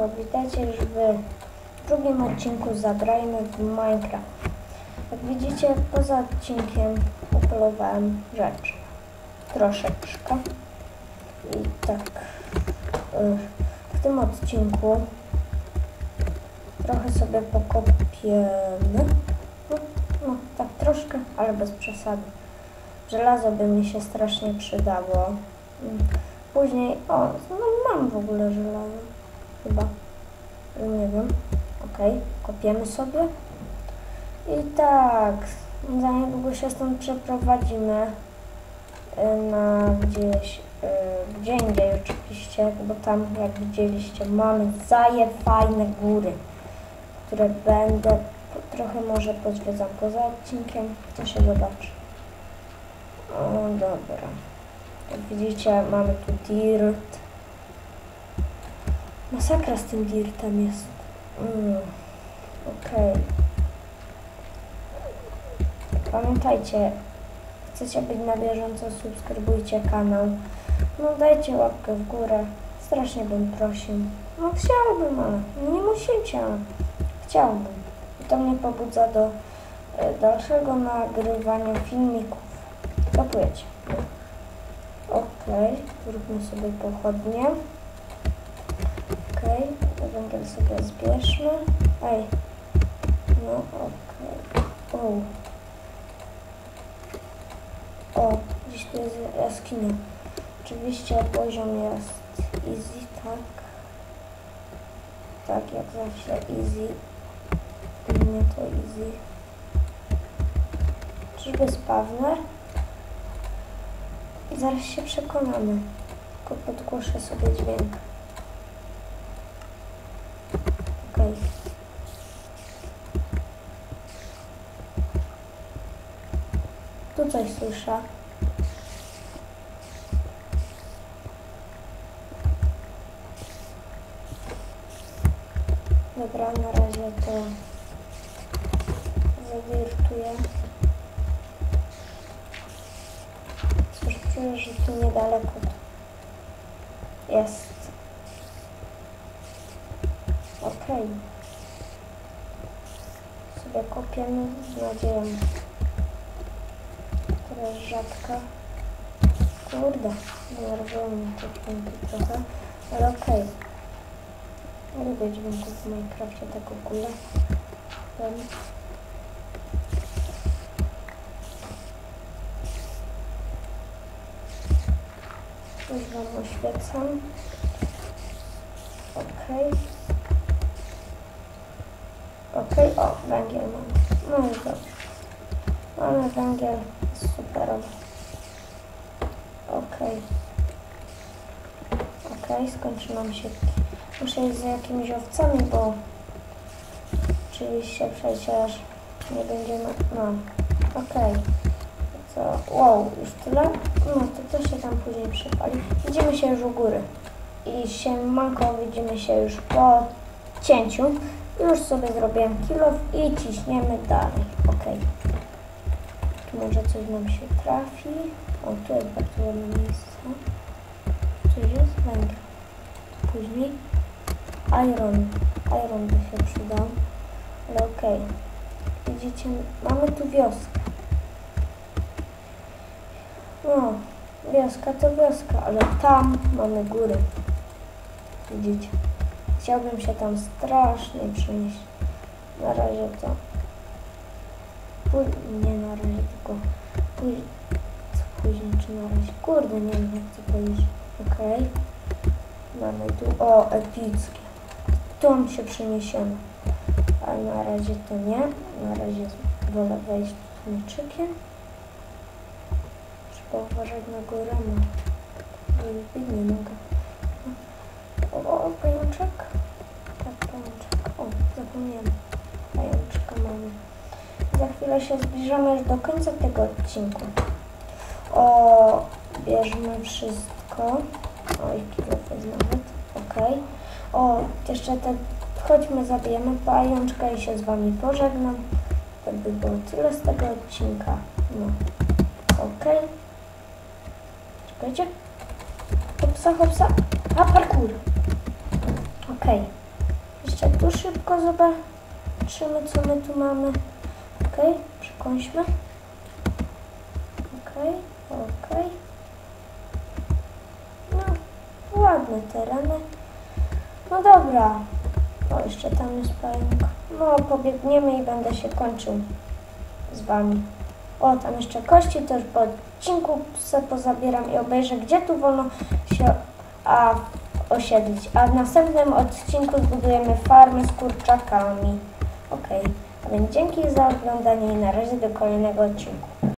Siemanko, witajcie w drugim odcinku Zagrajmy w Minecraft. Jak widzicie, poza odcinkiem upolowałem rzeczy. Troszeczkę. I tak, y, w tym odcinku trochę sobie pokopiemy. No, no, tak troszkę, ale bez przesady. Żelazo by mi się strasznie przydało. Mm. Później, o, no mam w ogóle żelazo. Chyba. Nie wiem. Okej, kopiemy sobie. I tak, za niedługo się stąd przeprowadzimy y, na gdzieś, y, gdzie indziej oczywiście, bo tam jak widzieliście mamy zaje fajne góry, które będę trochę może pozwiedzam poza odcinkiem, to się zobaczy. O, dobra. Jak widzicie, mamy tu dirt. Masakra z tym dirtem jest. Mm. Okej. Pamiętajcie, chcecie być na bieżąco, subskrybujcie kanał. No dajcie łapkę w górę. Strasznie bym prosił. No chciałbym, ale nie musicie. Chciałbym. I to mnie pobudza do e, dalszego nagrywania filmików. Kapujecie. Okej, zróbmy sobie pochodnie. Okej, węgiel sobie zbierzmy. Ej, no okej. O. O, gdzieś tu jest jaskinia. Oczywiście poziom jest easy, tak? Tak, jak zawsze easy. Nie to easy. Czyżby spawner? Zaraz się przekonamy. Tylko podgłoszę sobie dźwięk. Okej. Tu coś słyszę. Dobra, na razie to zawirtuję. Coś czuję, że tu niedaleko jest. Okej. Sobie kopiemy z nadzieją. Rzadka. Kurde, denerwują mnie te dźwięki trochę, ale okej. Lubię dźwięków w Minecrafcie tak ogólnie. Wiem. Już wam oświecam. Okej. Okej, o, węgiel mam. No i dobrze. Mamy węgiel, superowo. Okej. Okej, skończy nam się. Muszę iść za jakimiś owcami, bo oczywiście przecież nie będziemy. No, okej. Co? Wow, już tyle? No to co się tam później przypali? Widzimy się już u góry. I się manko widzimy się już po cięciu. Już sobie zrobiłem kilof i ciśniemy dalej. Okej. Tu może coś nam się trafi. O, tu jest bardzo ładne miejsce. Coś jest? Węgiel. Później iron. Iron by się przydał. Ale okej. Widzicie, mamy tu wioskę. No, wioska to wioska, ale tam mamy góry. Widzicie? Chciałbym się tam strasznie przenieść. Na razie to... Nie na razie, tylko później. Co później, na razie? Kurde, nie wiem jak to powiedzieć. Okej. Mamy tu... O, epickie. Tam się przeniesiemy. Ale na razie to nie. Na razie wolę wejść z mieczykiem. Trzeba uważać na górę. No. Nie, nie mogę. O, o, pajączek. Tak, pajączek. O, zapomniałem. Chwilę się zbliżamy już do końca tego odcinku. O, bierzmy wszystko. Oj, kilofy nawet. Okej. O, jeszcze te... Chodźmy, zabijemy pajączka i się z wami pożegnam. To by było tyle z tego odcinka. No. Okej. Czekajcie. Hopsa, hopsa. A, parkour. Okej. Jeszcze tu szybko zobaczymy, co my tu mamy. Okej, przekąśmy. Okej, okej. No, ładne tereny. No dobra. O, jeszcze tam jest pająk. No, pobiegniemy i będę się kończył z wami. O, tam jeszcze kości też po odcinku se pozabieram i obejrzę, gdzie tu wolno się a, osiedlić. A w następnym odcinku zbudujemy farmę z kurczakami. Okej, więc dzięki za oglądanie i na razie do kolejnego odcinku.